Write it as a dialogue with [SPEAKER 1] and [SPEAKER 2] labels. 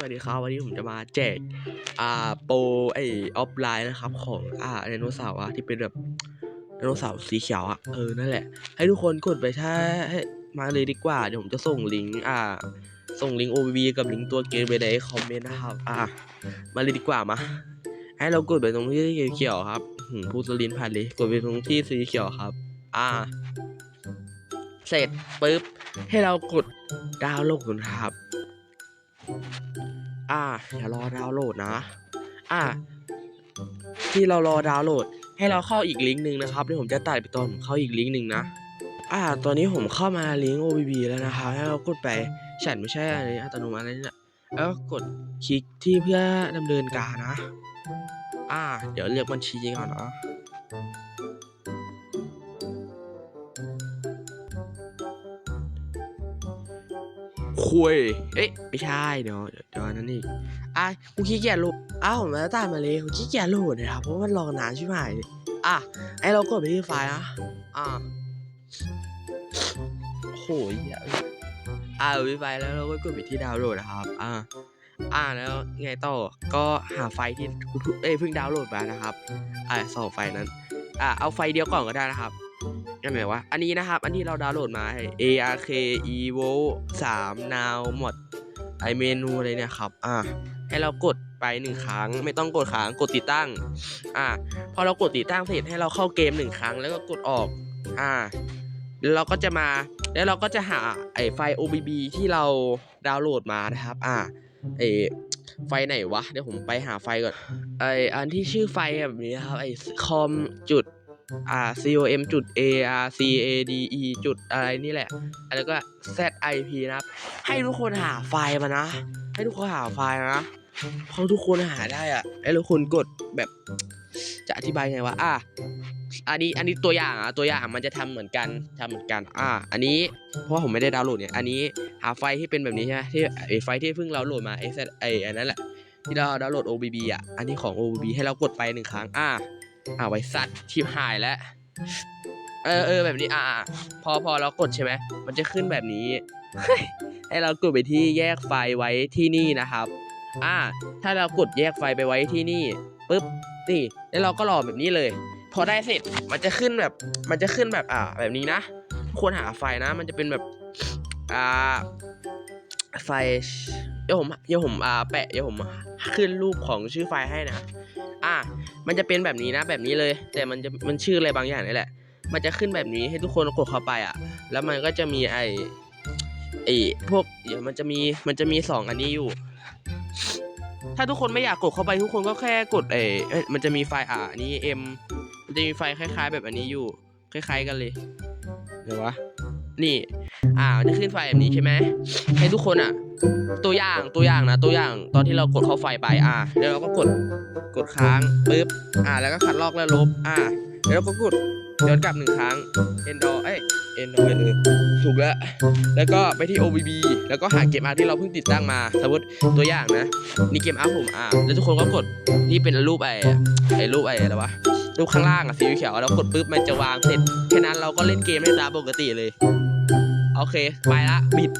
[SPEAKER 1] สวัสดีครับวันนี้ผมจะมาแจกอ่าโปรไอออฟไลน์นะครับของอ่าไดโนเสาร์อะที่เป็นแบบไดโนเสาร์สีเขียวอะเออนั่นแหละ ให้ทุกคนกดไปใช้มาเลยดีกว่าเดี๋ยวผมจะส่งลิงก์อ่า ส่งลิงก์ OBB กับลิงก์ตัวเกมไปในคอมเมนต์นะครับอ่ามาเลยดีกว่ามา ให้เรากดไปตรงที่สีเขียวครับหืมพูดสลินผ่านเลยกดไปตรงที่สีเขียวครับ อ่า เสร็จปุ๊บให้เรากดดาวน์โหลดนะครับ อ่าอย่ารอดาวน์โหลดนะ อ่า ที่เรารอดาวน์โหลด ให้เราเข้าอีกลิงก์หนึ่งนะครับเดี๋ยวผมจะตัดไปตอนผมเข้าอีกลิงก์หนึ่งนะ อ่า ตอนนี้ผมเข้ามาลิงก์ OBB แล้วนะครับให้เรากดไปฉันไม่ใช่อะไรอัตโนมัติอะไรเนี่ยแล้วก็กดคลิกที่เพื่อดำเนินการนะ อ่า เดี๋ยวเลือกบัญชีก่อนนะ คุย เอ๊ะ ไม่ใช่เดี๋ยวเดี๋ยวนนั้นอีกอะกูขี้เกียจโหลดอ้าวผมมาตามมาเลยกูขี้เกียจโหลดนะครับ เพราะมันรอนานใช่ไหมอะไอเรากดไปที่ไฟล์นะอะโหยเหี้ยอะไปไฟแล้วเราก็กดไปที่ดาวน์โหลดนะครับ อะอะแล้วไงต่อ ก็หาไฟที่เอ้ยเพิ่งดาวน์โหลดมานะครับ อะสองไฟนั้น อะเอาไฟเดียวก่อนก็ได้นะครับ ยังไงวะอันนี้นะครับ อันที่เราดาวน์โหลดมา ARK Evo 3 Now หมดไอเมนูอะไรเนี่ยครับ อ่า ให้เรากดไปหนึ่งครั้ง ไม่ต้องกดค้างกดติดตั้ง อ่า พอเรากดติดตั้งเสร็จให้เราเข้าเกมหนึ่งครั้งแล้วก็กดออก อ่าแล้วเราก็จะมาแล้วเราก็จะหาไอไฟล์ OBB ที่เราดาวน์โหลดมานะครับ อ่าไอไฟไหนวะ เดี๋ยวผมไปหาไฟก่อนไออันที่ชื่อไฟแบบนี้ครับไอคอมจุด อ่า com จุด a r c a d e จุดอะไรนี่แหละ แล้วก็ z i p นะครับ ให้ทุกคนหาไฟล์มานะ ให้ทุกคนหาไฟล์นะเพราะทุกคนหาได้อะให้ทุกคนกดแบบจะอธิบายไงวะ อะ อันนี้ อันนี้ตัวอย่างอะ ตัวอย่างมันจะทำเหมือนกันทำเหมือนกัน อ่าอันนี้ เพราะผมไม่ได้ดาวน์โหลดเนี่ย อันนี้หาไฟที่เป็นแบบนี้ใช่ไหมที่ไอไฟที่เพิ่งเราโหลดมาไอ z ไออันนั้นแหละ ที่เราดาวน์โหลด OBB อะ อันนี้ของ OBB ให้เรากดไปหนึ่งครั้ง อ่า อ่าไว้สัตว์ชิบหายแล้ว เออเออแบบนี้อ่าอ่าพอพอเรากดใช่ไหมมันจะขึ้นแบบนี้ให้เรากดไปที่แยกไฟล์ไว้ที่นี่นะครับ อ่า ถ้าเรากดแยกไฟล์ไปไว้ที่นี่ปุ๊บนี่แล้วเราก็รอแบบนี้เลย พอได้เสร็จมันจะขึ้นแบบ มันจะขึ้นแบบอ่า แบบนี้นะควรหาไฟล์นะ มันจะเป็นแบบอ่าไฟล์เดี๋ยวผมเดี๋ยวผมอ่าแปะเดี๋ยวผมขึ้นรูปของชื่อไฟล์ให้นะ อะ มันจะเป็นแบบนี้นะแบบนี้เลย แต่มันจะมันชื่ออะไรบางอย่างนี่แหละ มันจะขึ้นแบบนี้ให้ทุกคนกดเข้าไปอะ แล้วมันก็จะมีไอไอพวกเดี๋ยวมันจะมีมันจะมีสองอันนี้อยู่ ถ้าทุกคนไม่อยากกดเข้าไปทุกคนก็แค่กดเออเอ้ยมันจะมีไฟล์อะอันนี้ M มันจะมีไฟล์คล้าย ๆ แบบอันนี้อยู่ คล้าย ๆ กันเลยเดี๋ยววะ นี่ อ่าจะขึ้นไฟแบบนี้ใช่ไหมให้ทุกคนอะ ตัวอย่างตัวอย่างนะ ตัวอย่างตอนที่เรากดเข้าไฟไปอ่าแล้วเราก็กดกดค้างปึ๊บอ่าแล้วก็คัดลอกแล้วลบอ่าแล้วเราก็กดย้อนกลับหนึ่งครั้ง endo เอ้ย endo เออถูกแล้ว แล้วก็ไปที่ OBB แล้วก็หาเกมอาร์ที่เราเพิ่งติดตั้งมา สมมติตัวอย่างนะ นี่เกมอาร์ผมอ่าแล้วทุกคนก็กด นี่เป็นรูปไอ้ ไอ้รูปไอ้อะไรวะ รูปข้างล่างอะ สีเขียว แล้วกดปุ๊บมันจะวางเสร็จ แค่นั้นเราก็เล่นเกมได้ตามปกติเลย โอเค ไปละ บิด